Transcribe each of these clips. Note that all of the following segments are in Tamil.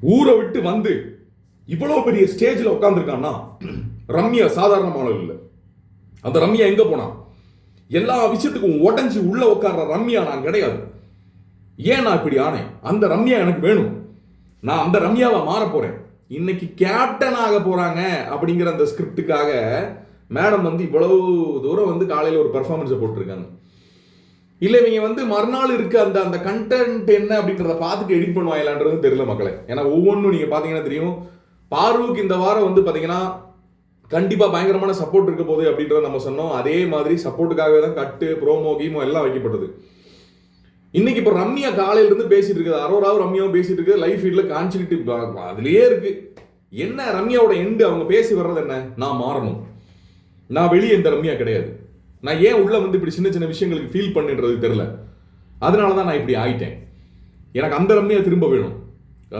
ஊரை விட்டு வந்து இவ்வளோ பெரிய ஸ்டேஜில் உட்காந்துருக்கான்னா ரம்யா சாதாரணமானவள் இல்லை. அந்த ரம்யா எங்கே போனா? எல்லா விஷயத்துக்கும் உடஞ்சி உள்ள உட்கார்ற ரம்யா நான் கிடையாது. ஏன் நான் இப்படி ஆனேன்? அந்த ரம்யா எனக்கு வேணும். நான் அந்த ரம்யாவை மாற போறேன். இன்னைக்கு கேப்டன் ஆக போறாங்க அப்படிங்கிற அந்த ஸ்கிரிப்டுக்காக மேடம் வந்து இவ்வளவு தூரம் வந்து காலையில் ஒரு பெர்ஃபார்மன்ஸை போட்டிருக்காங்க. இல்லை இவங்க வந்து மறுநாள் இருக்க அந்த அந்த கண்டென்ட் என்ன அப்படின்றத பார்த்துட்டு எடிட் பண்ணுவாங்களான்றது தெரியல மக்களே. ஏன்னா ஒவ்வொன்றும் நீங்கள் பார்த்தீங்கன்னா தெரியும். பார்வுக்கு இந்த வாரம் வந்து பார்த்தீங்கன்னா கண்டிப்பாக பயங்கரமான சப்போர்ட் இருக்க போகுது அப்படின்றத நம்ம சொன்னோம். அதே மாதிரி சப்போர்ட்டுக்காகவே தான் கட்டு ப்ரோமோ கீமோ எல்லாம் வைக்கப்பட்டது. இன்னைக்கு இப்போ ரம்யா காலையிலேருந்து பேசிட்டு இருக்குது. அரோராவும் ரம்யாவும் பேசிட்டு இருக்குது. லைஃப் ஃபீல்ட்ல கான்சிக்கிட்டு அதுலயே இருக்கு. என்ன ரம்யாவோட எண்டு அவங்க பேசி வர்றது என்ன? நான் மாறணும். நான் வெளியே இந்த ரம்யா கிடையாது. நான் ஏன் உள்ளே வந்து இப்படி சின்ன சின்ன விஷயங்களுக்கு ஃபீல் பண்ணுன்றது தெரில அதனால தான் நான் இப்படி ஆயிட்டேன். எனக்கு அந்த ரம்யா திரும்ப வேணும்.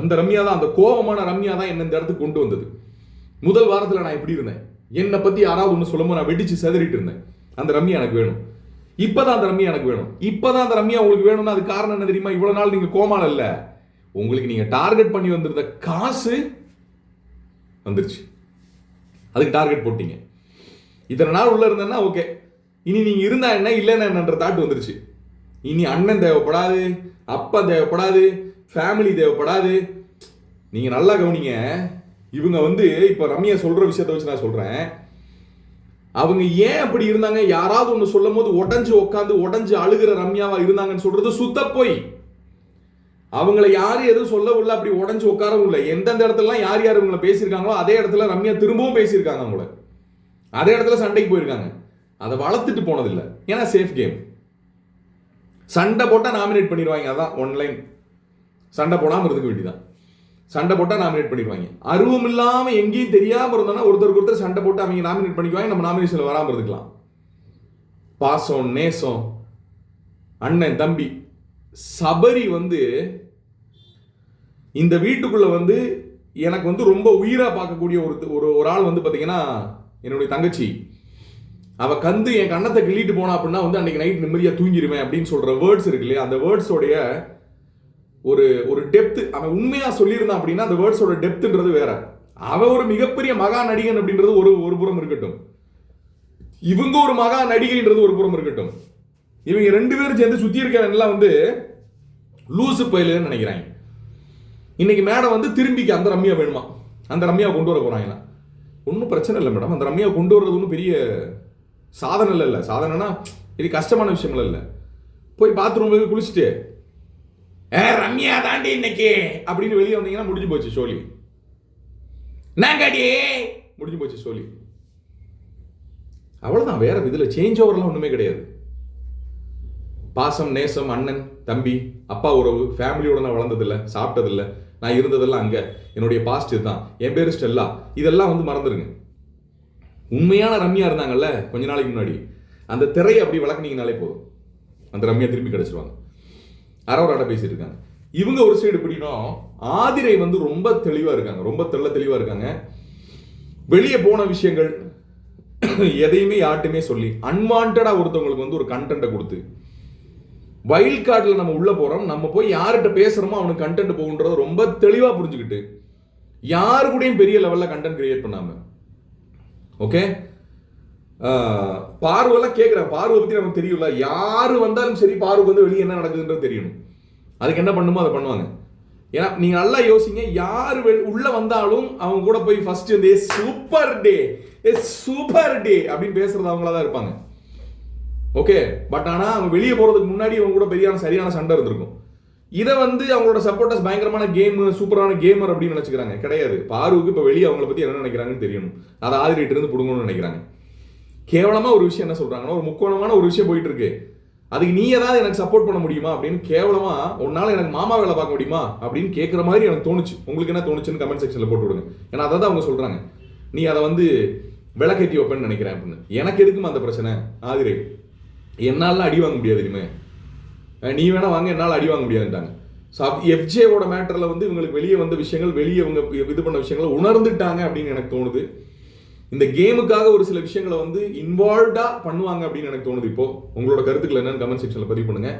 அந்த ரம்யா தான் அந்த கோபமான ரம்யா தான் என்ன இந்த இடத்துக்கு கொண்டு வந்தது. முதல் வாரத்தில் நான் இப்படி இருந்தேன். என்னை பற்றி யாராவது ஒன்று சொல்லும்போது நான் வெடிச்சு செதறிட்டு இருந்தேன். அந்த ரம்யா எனக்கு வேணும். இப்பதான் அந்த ரம்யா எனக்கு வேணும். இப்பதான் அந்த ரம்யா உங்களுக்கு வேணும்னா அது காரணம் என்ன தெரியுமா? இவ்வளோ நாள் நீங்கள் கோமால இல்லை. உங்களுக்கு நீங்கள் டார்கெட் பண்ணி வந்திருந்த காசு வந்துருச்சு. அதுக்கு டார்கெட் போட்டீங்க. இத்தனை நாள் உள்ளே இருந்தேன்னா ஓகே இனி நீங்கள் இருந்தா என்ன இல்லைன்னா என்னன்ற தாட் வந்துருச்சு. இனி அண்ணன் தேவைப்படாது அப்பா தேவைப்படாது ஃபேமிலி தேவைப்படாது. நீங்கள் நல்லா கவனிங்க இவங்க வந்து இப்போ ரம்யா சொல்கிற விஷயத்த வச்சு நான் சொல்கிறேன் அவங்க ஏன் அப்படி இருந்தாங்க? யாராவது ஒன்று சொல்லும் போது உடஞ்சு உட்காந்து உடஞ்சு அழுகிற ரம்யாவா இருந்தாங்கன்னு சொல்றது சுத்த போய். அவங்கள யாரும் எதுவும் சொல்லவில்லை அப்படி உடஞ்சு உட்காரவும் இல்லை. எந்தெந்த இடத்துலலாம் யார் யார் இவங்களை பேசியிருக்காங்களோ அதே இடத்துல ரம்யா திரும்பவும் பேசியிருக்காங்க அவங்கள. அதே இடத்துல சண்டைக்கு போயிருக்காங்க. அதை வளர்த்துட்டு போனதில்லை. ஏன்னா சேஃப் கேம் சண்டை போட்டால் நாமினேட் பண்ணிடுவாங்க. அதான் ஒன்லைன் சண்டை போடாமல் இருந்துக்க வேண்டியதான் சண்டை போட்டால் நாமினேட் பண்ணிடுவாங்க. அருவம் இல்லாமல் எங்கேயும் தெரியாமல் இருந்தோன்னா ஒருத்தருக்கு ஒருத்தர் சண்டை போட்டு அவங்க நாமினேட் பண்ணிக்குவாங்க. நம்ம நாமினேஷனில் வராமல் இருந்துக்கலாம். பாசம் நேசம் அண்ணன் தம்பி சபரி வந்து இந்த வீட்டுக்குள்ளே வந்து எனக்கு வந்து ரொம்ப உயிராக பார்க்கக்கூடிய ஒரு ஒரு ஒரு ஆள் வந்து பார்த்தீங்கன்னா என்னுடைய தங்கச்சி. அவ கந்து என் கண்ணத்தை கிள்ளிட்டு போனா அப்படின்னா வந்து அன்றைக்கி நைட் நிம்மதியாக தூங்கிடுவேன் அப்படின்னு சொல்கிற வேர்ட்ஸ் இருக்கு இல்லையா? அந்த வேர்ட்ஸோடைய ஒரு ஒரு டெப்த் அவன் உண்மையாக சொல்லியிருந்தான் அப்படின்னா அந்த வேர்ட்ஸோட டெப்த்துன்றது வேற. அவன் ஒரு மிகப்பெரிய மகா நடிகன் அப்படின்றது ஒரு ஒரு புறம் இருக்கட்டும். இவங்க ஒரு மகா நடிகைன்றது ஒரு புறம் இருக்கட்டும். இவங்க ரெண்டு பேரும் சேர்ந்து சுற்றி இருக்கிறவன்லாம் வந்து லூசு பயிலுன்னு நினைக்கிறாங்க. இன்னைக்கு மேடம் வந்து திரும்பிக்கு அந்த ரம்யா வேணுமா? அந்த ரம்யா கொண்டு வர போறாங்களா? ஒன்றும் பிரச்சனை இல்லை மேடம் அந்த ரம்யா கொண்டு வர்றது ஒன்றும் பெரிய சாதனை இல்லை இல்லை. சாதனைனா இது கஷ்டமான விஷயங்கள் இல்லை. போய் பாத்ரூம் போய் குளிச்சுட்டு ஏ ரம்யா தாண்டி இன்னைக்கு? அப்படின்னு வெளியே வந்தீங்கன்னா முடிஞ்சு போச்சு சோழி. நாங்காடி முடிஞ்சு போச்சு சோழி. அவ்வளோதான் வேற இதில் சேஞ்ச் ஓவர்லாம் ஒன்றுமே கிடையாது. பாசம் நேசம் அண்ணன் தம்பி அப்பா உறவு ஃபேமிலியோட நான் வளர்ந்ததில்ல சாப்பிட்டதில்ல. நான் இருந்ததெல்லாம் அங்கே. என்னுடைய பாஸ்ட் இதுதான். என் பேர் ஸ்டெல்லா. இதெல்லாம் வந்து மறந்துடுங்க உண்மையான ரம்யா இருந்தாங்கல்ல கொஞ்ச நாளைக்கு முன்னாடி. அந்த திரையை அப்படி வளர்க்குனீங்கனாலே போதும். அந்த ரம்யா திரும்பி கிடச்சிருவாங்க. அரவராட பேசிட்டு இருக்காங்க. இவங்க ஒரு சைடு எப்படின்னா ஆதிரை வந்து ரொம்ப தெளிவாக இருக்காங்க. ரொம்ப தெள்ள தெளிவாக இருக்காங்க. வெளியே போன விஷயங்கள் எதையுமே யார்ட்டுமே சொல்லி அன்வான்டாக ஒருத்தவங்களுக்கு வந்து ஒரு கண்டென்ட்டை கொடுத்து வைல்ட் கார்டில் நம்ம உள்ளே போகிறோம் நம்ம போய் யார்கிட்ட பேசுறோமோ அவனுக்கு கண்டென்ட் போகுன்றத ரொம்ப தெளிவாக புரிஞ்சுக்கிட்டு யாரு கூடயும் பெரிய லெவலில் கண்டென்ட் கிரியேட் பண்ணாமல் ஓகே பார்வெல்லாம் கேட்குறேன் பார்வை பற்றி நமக்கு தெரியல யார் வந்தாலும் சரி பார்வைக்கு வந்து வெளியே என்ன நடக்குதுன்றது தெரியணும். அதுக்கு என்ன பண்ணுமோ அதை பண்ணுவாங்க. ஏன்னா நீங்கள் நல்லா யோசிங்க. யார் வெ- வந்தாலும் அவங்க கூட போய் ஃபஸ்ட்டு வந்து சூப்பர் டே ஏ சூப்பர் டே அப்படின்னு பேசுறது அவங்களா தான் இருப்பாங்க. ஓகே பட் ஆனால் அவங்க வெளியே போகிறதுக்கு முன்னாடி அவங்க கூட பெரியான சரியான சண்டை இருந்திருக்கும். இதை வந்து அவங்களோட சப்போர்ட்டர்ஸ் பயங்கரமான கேம் சூப்பரான கேமர் அப்படின்னு நினைச்சுக்கிறாங்க. கிடையாது. பாருவுக்கு இப்போ வெளியே அவங்கள பற்றி என்ன நினைக்கிறாங்கன்னு தெரியணும். அதை ஆதரிட்டு இருந்து பிடுங்கணும்னு நினைக்கிறாங்க. கேவலமாக ஒரு விஷயம் என்ன சொல்கிறாங்கன்னா ஒரு முக்கோணமான ஒரு விஷயம் போயிட்டு இருக்கு. அதுக்கு நீ ஏதாவது எனக்கு சப்போர்ட் பண்ண முடியுமா அப்படின்னு கேவலமாக உன்னால் எனக்கு மாமா வேலை பார்க்க முடியுமா அப்படின்னு கேட்குற மாதிரி எனக்கு தோணுச்சு. உங்களுக்கு என்ன தோணுச்சுன்னு கமெண்ட் செக்ஷனில் போட்டு விடுங்க. ஏன்னா அதை தான் அவங்க சொல்கிறாங்க நீ அதை வந்து விளக்கேற்றி வைப்பேன்னு நினைக்கிறேன் அப்படின்னு. எனக்கு எதுக்குமா அந்த பிரச்சனை? ஆதிரே என்னால அடி வாங்க முடியாது இனிமே. நீ வேணால் வாங்க என்னால் அடி வாங்க முடியாதுட்டாங்க ஸோ எஃப்ஜேவோட மேட்டரில் வந்து இவங்களுக்கு வெளியே வந்த விஷயங்கள் வெளியே இவங்க இது பண்ண விஷயங்களை உணர்ந்துட்டாங்க அப்படின்னு எனக்கு தோணுது. இந்த கேமுக்காக ஒரு சில விஷயங்களை வந்து இன்வால்வ்டாக பண்ணுவாங்க அப்படின்னு எனக்கு தோணுது இப்போ. உங்களோட கருத்துக்கள் என்னன்னு கமெண்ட் செக்ஷனில் பதிவு பண்ணுங்க.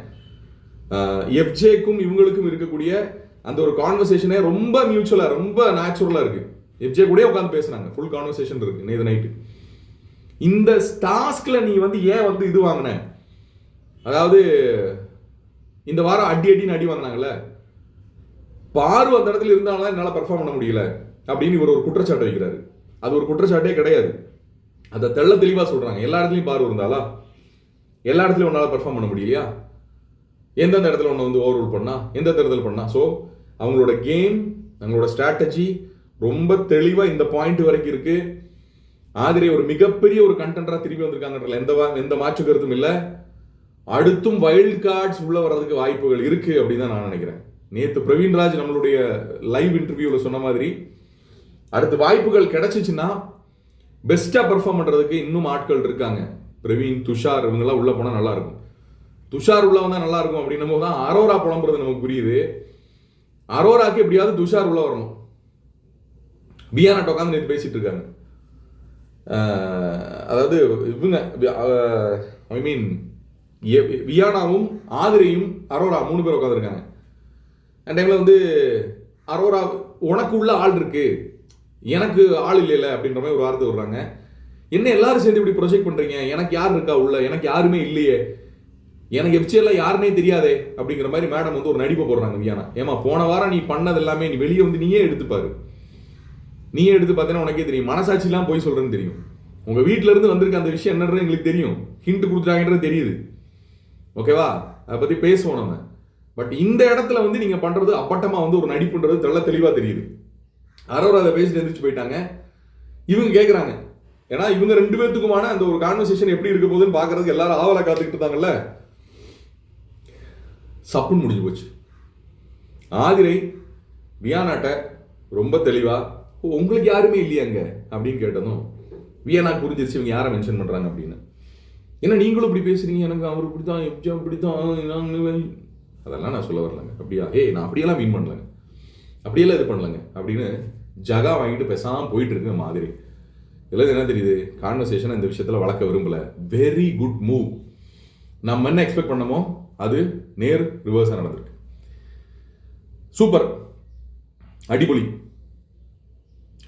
எஃப்ஜேக்கும் இவங்களுக்கும் இருக்கக்கூடிய அந்த ஒரு கான்வர்சேஷனே ரொம்ப மியூச்சுவலாக ரொம்ப நேச்சுரலாக இருக்குது எஃப்ஜே கூட உட்காந்து பேசுனாங்க ஃபுல் கான்வர்சேஷன் இருக்குது நேற்று நைட்டு இந்த டாஸ்கில் நீ வந்து ஏன் வந்து இது வாங்கின? அதாவது இந்த வாரம் அடி அடின்னு அடி வாங்கினாங்கல்ல? பாரு அந்த இடத்துல இருந்தாலும் என்னால் பர்ஃபார்ம் பண்ண முடியல அப்படின்னு இவர் ஒரு குற்றச்சாட்டு வைக்கிறாரு. அது ஒரு குற்றச்சாட்டே கிடையாது. அதை தெள்ள தெளிவாக சொல்கிறாங்க எல்லா இடத்துலையும் பாரு இருந்தாலா? எல்லா இடத்துலையும் உன்னால் பர்ஃபார்ம் பண்ண முடியலையா? எந்தெந்த இடத்துல ஒன்று வந்து ஓவர் ரூல் பண்ணா? எந்தெந்த இடத்துல பண்ணா? ஸோ அவங்களோட கேம் அவங்களோட ஸ்ட்ராட்டஜி ரொம்ப தெளிவாக இந்த பாயிண்ட் வரைக்கும் இருக்குது ஆதிரை ஒரு மிகப்பெரிய ஒரு கண்டென்டராக திரும்பி வந்திருக்காங்கன்றதுல எந்த எந்த மாற்று கருத்தும் இல்லை. அடுத்தும் வைல்ட் கார்ட்ஸ் உள்ள வர்றதுக்கு வாய்ப்புகள் இருக்கு அப்படின்னு தான் நான் நினைக்கிறேன். நேத்து பிரவீன்ராஜ் நம்மளுடைய லைவ் இன்டர்வியூல சொன்ன மாதிரி அடுத்து வாய்ப்புகள் கிடைச்சிச்சுன்னா பெஸ்டா பெர்ஃபார்ம் பண்றதுக்கு இன்னும் ஆட்கள் இருக்காங்க. பிரவீன் துஷார் இவங்கெல்லாம் உள்ள போனா நல்லா இருக்கும். துஷார் உள்ள வந்தா நல்லா இருக்கும் அப்படின்னும் போது தான் அரோரா புலம்புறது நமக்கு புரியுது. அரோராக்கு எப்படியாவது துஷார் உள்ள வரணும். பியானாட்ட உட்காந்து நேற்று பேசிட்டு இருக்காங்க. அதாவது இவங்க ஐ மீன் வியானாவும் ஆதிரையும் அரோரா மூணு பேர் உட்காந்துருக்காங்க அந்த டைமில் வந்து அரோரா உனக்கு உள்ள ஆள் இருக்கு. எனக்கு ஆள் இல்லைல்ல அப்படின்ற மாதிரி ஒரு வார்த்தை விடுறாங்க. என்ன எல்லாரும் சேர்ந்து இப்படி ப்ரொஜெக்ட் பண்ணுறீங்க எனக்கு யார் இருக்கா உள்ள? எனக்கு யாருமே இல்லையே. எனக்கு எஃப்சிஎல்லாம் யாருமே தெரியாதே அப்படிங்கிற மாதிரி மேடம் வந்து ஒரு நடிப்பை போடுறாங்க வியானா. ஏமா போன வாரம் நீ பண்ணது எல்லாமே நீ வெளியே வந்து நீயே எடுத்துப்பாரு. நீயே எடுத்து பார்த்தீங்கன்னா உனக்கே தெரியும். மனசாட்சிலாம் போய் சொல்கிறேன்னு தெரியும். உங்கள் வீட்டிலேருந்து இருந்து வந்திருக்க அந்த விஷயம் என்னன்றது எங்களுக்கு தெரியும். ஹிண்ட் கொடுத்துட்டாங்கன்றது தெரியுது. ஓகேவா அதை பற்றி பேசுவோம் நம்ம. பட் இந்த இடத்துல வந்து நீங்கள் பண்ணுறது அப்பட்டமாக வந்து ஒரு நடிப்புன்றது தெள்ள தெளிவாக தெரியுது. அரவர் அதை பேசிட்டு எந்திரிச்சு போயிட்டாங்க. இவங்க கேட்குறாங்க ஏன்னா இவங்க ரெண்டு பேர்த்துக்குமான அந்த ஒரு கான்வர்சேஷன் எப்படி இருக்க போகுதுன்னு பார்க்கறதுக்கு எல்லாரும் ஆவலை காத்துக்கிட்டு இருந்தாங்கல்ல? சப்புன்னு முடிஞ்சு போச்சு. ஆதிரை வியானாட்ட ரொம்ப தெளிவாக "ஓ, உங்களுக்கு யாருமே இல்லையாங்க அப்படின்னு கேட்டதும் வியானா புரிஞ்சிருச்சு இவங்க யாரை மென்ஷன் பண்ணுறாங்க அப்படின்னு. ஏன்னா நீங்களும் இப்படி பேசுறீங்க? எனக்கு அவர் இப்படித்தான் எப்ஜா இப்படித்தான் நாங்க அதெல்லாம் நான் சொல்ல வரலங்க. அப்படியா? ஏய் நான் அப்படியெல்லாம் மீன் பண்ணலங்க. அப்படியெல்லாம் இது பண்ணலங்க. அப்படின்னு ஜகா வாங்கிட்டு பேசாமல் போயிட்டு இருக்க மாதிரி. இதில் என்ன தெரியுது? கான்வர்சேஷன் இந்த விஷயத்தில் வளர்க்க விரும்பலை. வெரி குட் மூவ் நம்ம என்ன எக்ஸ்பெக்ட் பண்ணமோ அது நேர் ரிவர்ஸாக நடந்திருக்கு. சூப்பர் அடிபொலி.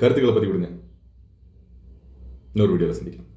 கருத்துக்களை பற்றி விடுங்க இன்னொரு வீடியோவில் சந்திக்கலாம்.